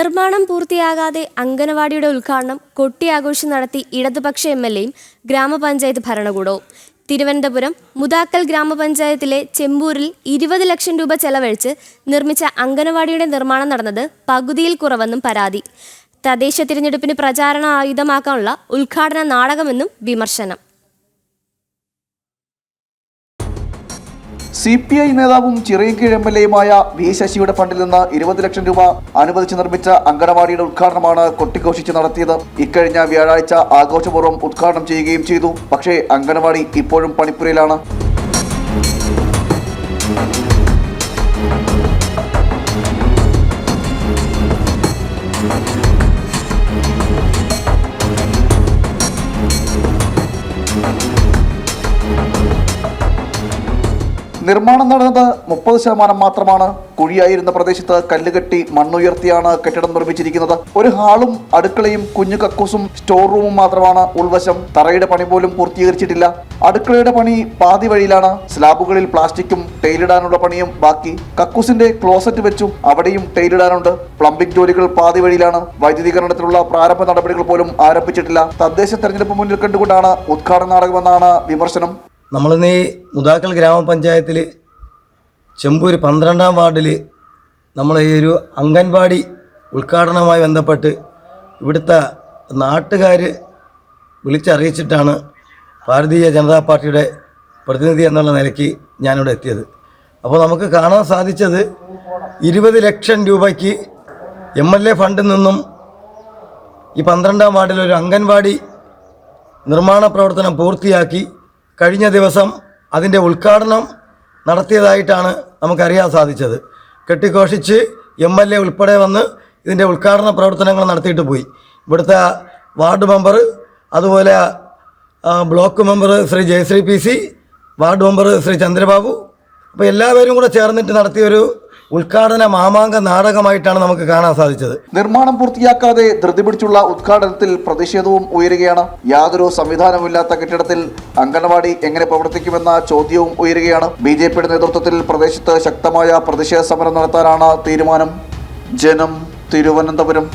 നിർമ്മാണം പൂർത്തിയാകാതെ അംഗനവാടിയുടെ ഉദ്ഘാടനം കൊട്ടിയാഘോഷം നടത്തി ഇടതുപക്ഷ എം എൽ എയും ഗ്രാമപഞ്ചായത്ത് ഭരണകൂടവും. തിരുവനന്തപുരം മുതാക്കൽ ഗ്രാമപഞ്ചായത്തിലെ ചെമ്പൂരിൽ ഇരുപത് ലക്ഷം രൂപ ചെലവഴിച്ച് നിർമ്മിച്ച അംഗനവാടിയുടെ നിർമ്മാണം നടന്നത് പകുതിയിൽ കുറവെന്നും പരാതി. തദ്ദേശ തിരഞ്ഞെടുപ്പിന് പ്രചാരണ ആയുധമാക്കാനുള്ള ഉദ്ഘാടന നാടകമെന്നും വിമർശനം. സി പി ഐ നേതാവും ചിറയൻകീഴ് എം എൽ എയുമായ വി ശശിയുടെ ഫണ്ടിൽ നിന്ന് ഇരുപത് ലക്ഷം രൂപ അനുവദിച്ച് നിർമ്മിച്ച അങ്കണവാടിയുടെ ഉദ്ഘാടനമാണ് കൊട്ടിഘോഷിച്ച് നടത്തിയത്. ഇക്കഴിഞ്ഞ വ്യാഴാഴ്ച ആഘോഷപൂർവം ഉദ്ഘാടനം ചെയ്യുകയും ചെയ്തു. പക്ഷേ അങ്കണവാടി ഇപ്പോഴും പണിപ്പുരയിലാണ്. നിർമ്മാണം നടന്നത് മുപ്പത് ശതമാനം മാത്രമാണ്. കുഴിയായിരുന്ന പ്രദേശത്ത് കല്ലുകെട്ടി മണ്ണുയർത്തിയാണ് കെട്ടിടം നിർമ്മിച്ചിരിക്കുന്നത്. ഒരു ഹാളും അടുക്കളയും കുഞ്ഞു കക്കൂസും സ്റ്റോർ റൂമും മാത്രമാണ് ഉൾവശം. തറയുടെ പണി പോലും പൂർത്തീകരിച്ചിട്ടില്ല. അടുക്കളയുടെ പണി പാതി വഴിയിലാണ്. സ്ലാബുകളിൽ പ്ലാസ്റ്റിക്കും ടൈലിടാനുള്ള പണിയും ബാക്കി. കക്കൂസിന്റെ ക്ലോസറ്റ് വെച്ചു അവിടെയും ടൈലിടാനുണ്ട്. പ്ലംബിംഗ് ജോലികൾ പാതി വഴിയിലാണ്. വൈദ്യുതീകരണത്തിനുള്ള പ്രാരംഭ നടപടികൾ പോലും ആരംഭിച്ചിട്ടില്ല. തദ്ദേശ തെരഞ്ഞെടുപ്പ് മുന്നിൽ കണ്ടുകൊണ്ടാണ് ഉദ്ഘാടന നാടകമെന്നാണ് വിമർശനം. നമ്മളിന്ന് മുതാക്കൽ ഗ്രാമപഞ്ചായത്തിൽ ചെമ്പൂർ പന്ത്രണ്ടാം വാർഡിൽ നമ്മൾ ഈ ഒരു അംഗൻവാടി ഉദ്ഘാടനവുമായി ബന്ധപ്പെട്ട് ഇവിടുത്തെ നാട്ടുകാർ വിളിച്ചറിയിച്ചിട്ടാണ് ഭാരതീയ ജനതാ പാർട്ടിയുടെ പ്രതിനിധി എന്നുള്ള നിലയ്ക്ക് ഞാനിവിടെ എത്തിയത്. അപ്പോൾ നമുക്ക് കാണാൻ സാധിച്ചത് ഇരുപത് ലക്ഷം രൂപയ്ക്ക് എം എൽ എ ഫണ്ടിൽ നിന്നും ഈ പന്ത്രണ്ടാം വാർഡിൽ ഒരു അംഗൻവാടി നിർമ്മാണ പ്രവർത്തനം പൂർത്തിയാക്കി കഴിഞ്ഞ ദിവസം അതിന്റെ ഉദ്ഘാടനം നടത്തിയതായിട്ടാണ് നമുക്കറിയാൻ സാധിച്ചത്. കെട്ടിഘോഷിച്ച് എം എൽ എ ഉൾപ്പെടെ വന്ന് ഇതിന്റെ ഉദ്ഘാടന പ്രവർത്തനങ്ങൾ നടത്തിയിട്ട് പോയി. ഇവിടുത്തെ വാർഡ് മെമ്പർ അതുപോലെ block member Shri Jayashree P C ward member Shri Chandrababu അപ്പോൾ എല്ലാവരും കൂടെ ചേർന്നിട്ട് നടത്തിയൊരു ഉദ്ഘാടന മാമാങ്ക നാടകമായിട്ടാണ് നമുക്ക് കാണാൻ സാധിച്ചത്. നിർമ്മാണം പൂർത്തിയാക്കാതെ ധൃതി പിടിച്ചുള്ള ഉദ്ഘാടനത്തിൽ പ്രതിഷേധവും ഉയരുകയാണ്. യാതൊരു സംവിധാനമില്ലാത്ത കെട്ടിടത്തിൽ അംഗനവാടി എങ്ങനെ പ്രവർത്തിക്കുമെന്ന ചോദ്യവും ഉയരുകയാണ്. ബി ജെ പിയുടെ നേതൃത്വത്തിൽ പ്രദേശത്ത് ശക്തമായ പ്രതിഷേധ സമരം നടത്താനാണ് തീരുമാനം. ജനം തിരുവനന്തപുരം.